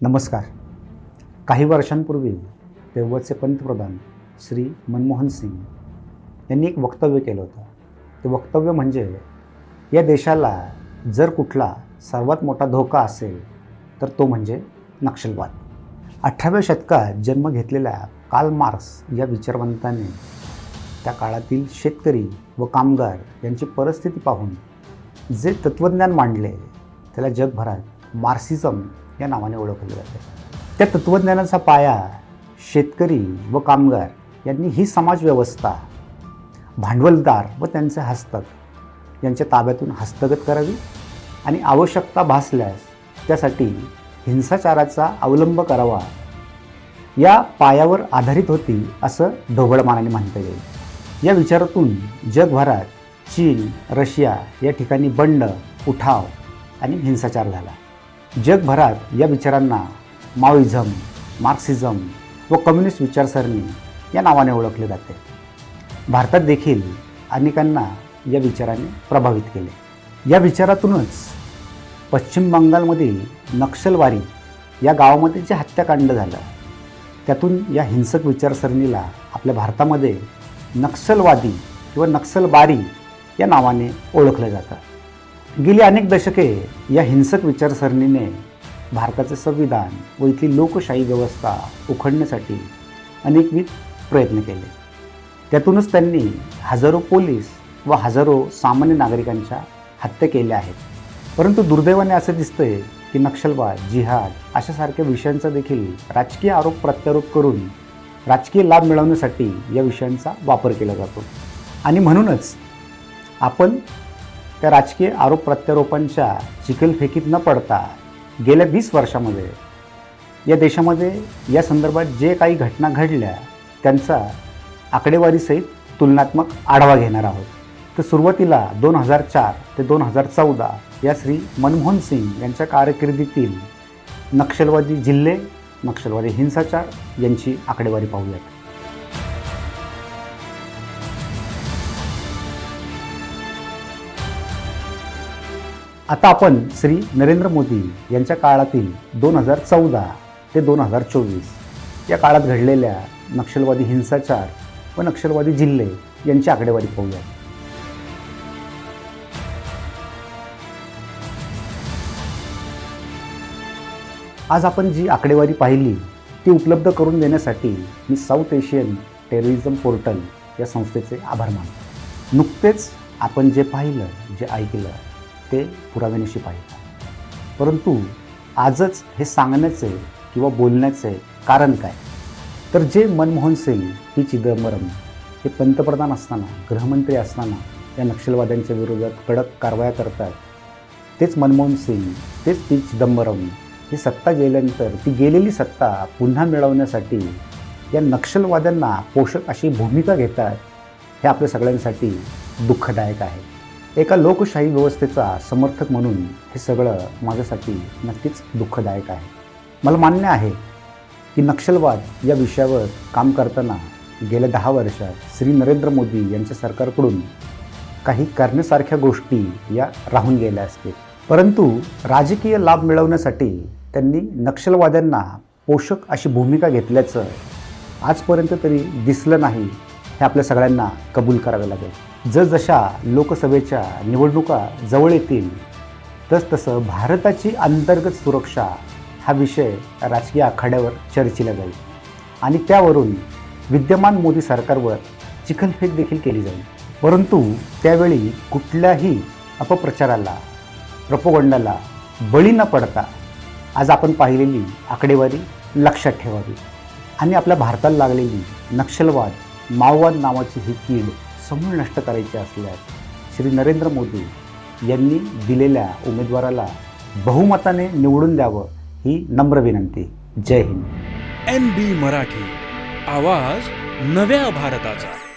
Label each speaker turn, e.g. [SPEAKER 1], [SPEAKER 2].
[SPEAKER 1] नमस्कार. काही वर्षांपूर्वी तेव्हाचे पंतप्रधान श्री मनमोहन सिंग यांनी एक वक्तव्य केलं होतं. ते वक्तव्य म्हणजे या देशाला जर कुठला सर्वात मोठा धोका असेल तर तो म्हणजे नक्षलवाद. अठराव्या शतकात जन्म घेतलेल्या काल मार्क्स या विचारवंताने त्या काळातील शेतकरी व कामगार यांची परिस्थिती पाहून जे तत्त्वज्ञान मांडले त्याला जगभरात मार्क्सिझम या नावाने ओळखले जाते. त्या तत्त्वज्ञानाचा पाया शेतकरी व कामगार यांनी ही समाजव्यवस्था भांडवलदार व त्यांचे हस्तक यांच्या ताब्यातून हस्तगत करावी आणि आवश्यकता भासल्यास त्यासाठी हिंसाचाराचा अवलंब करावा. या पायावर आधारित होती असं ढोबळमानाने म्हणता येईल. या विचारातून जगभरात चीन रशिया या ठिकाणी बंड उठाव आणि हिंसाचार झाला. जगभरात या विचारांना माओइझम मार्क्सिझम व कम्युनिस्ट विचारसरणी या नावाने ओळखले जाते. भारतात देखील अनेकांना या विचाराने प्रभावित केले. या विचारातूनच पश्चिम बंगालमधील नक्षलवारी या गावामध्ये जे हत्याकांड झालं त्यातून या हिंसक विचारसरणीला आपल्या भारतामध्ये नक्षलवादी किंवा नक्षलबारी या नावाने ओळखलं जातं. गेली अनेक दशके या हिंसक विचारसरणीने भारताचे संविधान व इथली लोकशाही व्यवस्था उखडण्यासाठी अनेकविध प्रयत्न केले. त्यातूनच त्यांनी हजारो पोलीस व हजारो सामान्य नागरिकांच्या हत्या केल्या आहेत. परंतु दुर्दैवाने असं दिसते की नक्षलवाद जिहाद अशासारख्या विषयांचा देखील राजकीय आरोप प्रत्यारोप करून राजकीय लाभ मिळवण्यासाठी या विषयांचा वापर केला जातो. आणि म्हणूनच आपण त्या राजकीय आरोप प्रत्यारोपांच्या चिखलफेकीत न पडता गेल्या वीस वर्षामध्ये या देशामध्ये या संदर्भात जे काही घटना घडल्या त्यांचा आकडेवारीसहित तुलनात्मक आढावा घेणार आहोत. तर सुरुवातीला दोन हजार चार ते दोन हजार चौदा या श्री मनमोहन सिंग यांच्या कारकिर्दीतील नक्षलवादी जिल्हे नक्षलवादी हिंसाचार यांची आकडेवारी पाहूयात. आता आपण श्री नरेंद्र मोदी यांच्या काळातील दोन हजार चौदा ते दोन हजार चोवीस या काळात घडलेल्या नक्षलवादी हिंसाचार व नक्षलवादी जिल्हे यांची आकडेवारी पाहूया. आज आपण जी आकडेवारी पाहिली ती उपलब्ध करून देण्यासाठी मी साऊथ एशियन टेररिझम पोर्टल या संस्थेचे आभार मानतो. नुकतेच आपण जे पाहिलं जे ऐकलं ते पुराव्यानिशी पाहिजे. परंतु आजच हे सांगण्याचे किंवा बोलण्याचे कारण काय? तर जे मनमोहन सिंग ही चिदंबरम हे पंतप्रधान असताना गृहमंत्री असताना या नक्षलवाद्यांच्या विरोधात कडक कारवाया करतात तेच मनमोहन सिंग तेच पी. चिदंबरम ही सत्ता गेल्यानंतर ती गेलेली सत्ता पुन्हा मिळवण्यासाठी या नक्षलवाद्यांना पोषक अशी भूमिका घेतात हे आपल्या सगळ्यांसाठी दुःखदायक आहे. एका लोकशाही व्यवस्थेचा समर्थक म्हणून हे सगळं माझ्यासाठी नक्कीच दुःखदायक आहे. मला मान्य आहे की नक्षलवाद या विषयावर काम करताना गेल्या दहा वर्षात श्री नरेंद्र मोदी यांच्या सरकारकडून काही करण्यासारख्या गोष्टी या राहून गेल्या असतील. परंतु राजकीय लाभ मिळवण्यासाठी त्यांनी नक्षलवाद्यांना पोषक अशी भूमिका घेतल्याचं आजपर्यंत तरी दिसलं नाही. हे आपल्या सगळ्यांना कबूल करावे लागेल. जसजशा लोकसभेच्या निवडणुका जवळ येतील तसतसं भारताची अंतर्गत सुरक्षा हा विषय राजकीय आखाड्यावर चर्चेला जाईल आणि त्यावरून विद्यमान मोदी सरकारवर चिखलफेक देखील केली जाईल. परंतु त्यावेळी कुठल्याही अपप्रचाराला प्रपोगंडाला बळी न पडता आज आपण पाहिलेली आकडेवारी लक्षात ठेवावी आणि आपल्या भारताला लागलेली नक्षलवाद माओवाद नावाची ही कीड समूळ नष्ट करायची असल्यास श्री नरेंद्र मोदी यांनी दिलेल्या उमेदवाराला बहुमताने निवडून द्यावं ही नम्र विनंती. जय हिंद.
[SPEAKER 2] N B Marathi. आवाज नव्या भारताचा.